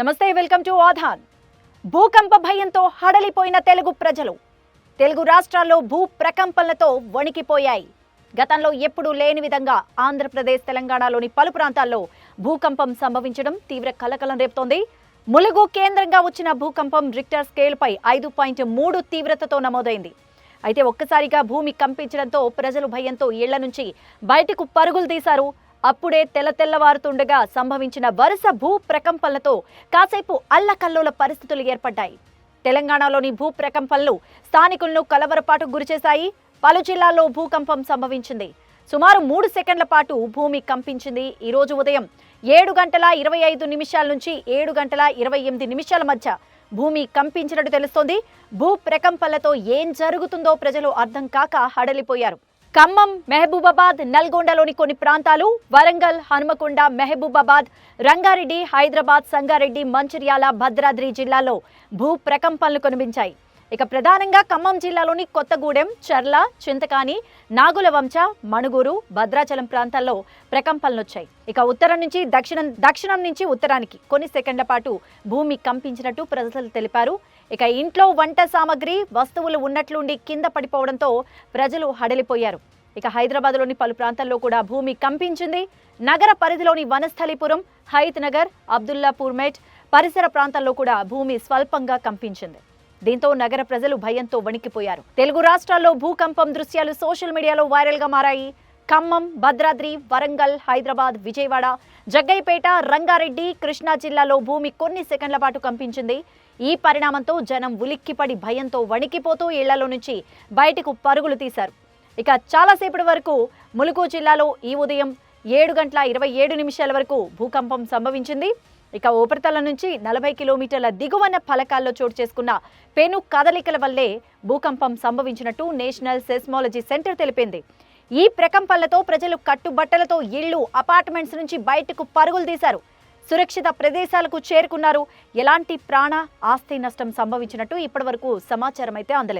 నమస్తే welcome to ఆధాన్. భూకంప భయంతో హడలిపోయిన తెలుగు ప్రజలు. తెలుగు రాష్ట్రాల్లో భూ ప్రకంపనలతో వణికిపోయాయి. గతంలో ఎప్పుడూ లేని విధంగా ఆంధ్రప్రదేశ్ తెలంగాణలోని పలు ప్రాంతాల్లో భూకంపం సంభవించడం తీవ్ర కలకలం రేపుతోంది. ములుగు కేంద్రంగా వచ్చిన భూకంపం రిక్టర్ స్కేల్పై ఐదు పాయింట్ మూడు తీవ్రతతో నమోదైంది. అయితే ఒక్కసారిగా భూమి కంపించడంతో ప్రజలు భయంతో ఇళ్ళ నుంచి బయటకు పరుగులు తీశారు అప్పుడే తెల్ల తెల్లవారుతుండగా సంభవించిన వరుస భూ ప్రకంపనలతో కాసేపు అల్లకల్లోల పరిస్థితులు ఏర్పడ్డాయి. తెలంగాణలోని భూ ప్రకంపనలు స్థానికులను కలవరపాటు గురిచేశాయి. పలు జిల్లాల్లో భూకంపం సంభవించింది. సుమారు మూడు సెకండ్ల పాటు భూమి కంపించింది. ఈరోజు ఉదయం ఏడు గంటల ఇరవై ఐదు నిమిషాల నుంచి ఏడు గంటల ఇరవై ఎనిమిది నిమిషాల మధ్య భూమి కంపించినట్టు తెలుస్తోంది. భూ ప్రకంపనలతో ఏం జరుగుతుందో ప్రజలు అర్థం కాక హడలిపోయారు. ఖమ్మం మెహబూబాబాద్ నల్గొండలోని కొన్ని ప్రాంతాలు వరంగల్ హనుమకొండ మెహబూబాబాద్ రంగారెడ్డి హైదరాబాద్ సంగారెడ్డి మంచిర్యాల భద్రాద్రి జిల్లాలో భూ ప్రకంపనలు కనిపించాయి. ఇక ప్రధానంగా ఖమ్మం జిల్లాలోని కొత్తగూడెం చర్ల చింతకాని నాగులవంచ మణుగూరు భద్రాచలం ప్రాంతాల్లో ప్రకంపనలు వచ్చాయి ఇక ఉత్తరం నుంచి దక్షిణం దక్షిణం నుంచి ఉత్తరానికి కొన్ని సెకండ్ల పాటు భూమి కంపించినట్టు ప్రజలు తెలిపారు. ఇక ఇంట్లో వంట సామాగ్రి వస్తువులు ఉన్నట్లుండి కింద పడిపోవడంతో ప్రజలు హడలిపోయారు. ఇక హైదరాబాద్లోని పలు ప్రాంతాల్లో కూడా భూమి కంపించింది. నగర పరిధిలోని వనస్థలిపురం హైత్ నగర్ అబ్దుల్లాపూర్ మేట్ పరిసర ప్రాంతాల్లో కూడా భూమి స్వల్పంగా కంపించింది. దీంతో నగర ప్రజలు భయంతో వణికిపోయారు. తెలుగు రాష్ట్రాల్లో భూకంపం దృశ్యాలు సోషల్ మీడియాలో వైరల్గా మారాయి. ఖమ్మం భద్రాద్రి వరంగల్ హైదరాబాద్ విజయవాడ జగ్గైపేట రంగారెడ్డి కృష్ణా జిల్లాలో భూమి కొన్ని సెకండ్ల పాటు కంపించింది. ఈ పరిణామంతో జనం ఉలిక్కిపడి భయంతో వణికిపోతూ ఇళ్ళలో నుంచి బయటకు పరుగులు తీశారు. ఇక చాలాసేపటి వరకు ములుగు జిల్లాలో ఈ ఉదయం ఏడు గంటల ఇరవై ఏడు నిమిషాల వరకు భూకంపం సంభవించింది. ఇక ఉపరితలం నుంచి నలభై కిలోమీటర్ల దిగువన ఫలకాల్లో చోటు చేసుకున్న పెను కదలికల వల్లే భూకంపం సంభవించినట్టు నేషనల్ సెస్మాలజీ సెంటర్ తెలిపింది. ఈ ప్రకంపనలతో ప్రజలు కట్టుబట్టలతో ఇళ్ళు అపార్ట్మెంట్స్ నుంచి బయటకు పరుగులు తీశారు. సురక్షిత ప్రదేశాలకు చేరుకున్నారు. ఎలాంటి ప్రాణ ఆస్తి నష్టం సంభవించినట్టు ఇప్పటివరకు సమాచారం అయితే అందలేదు.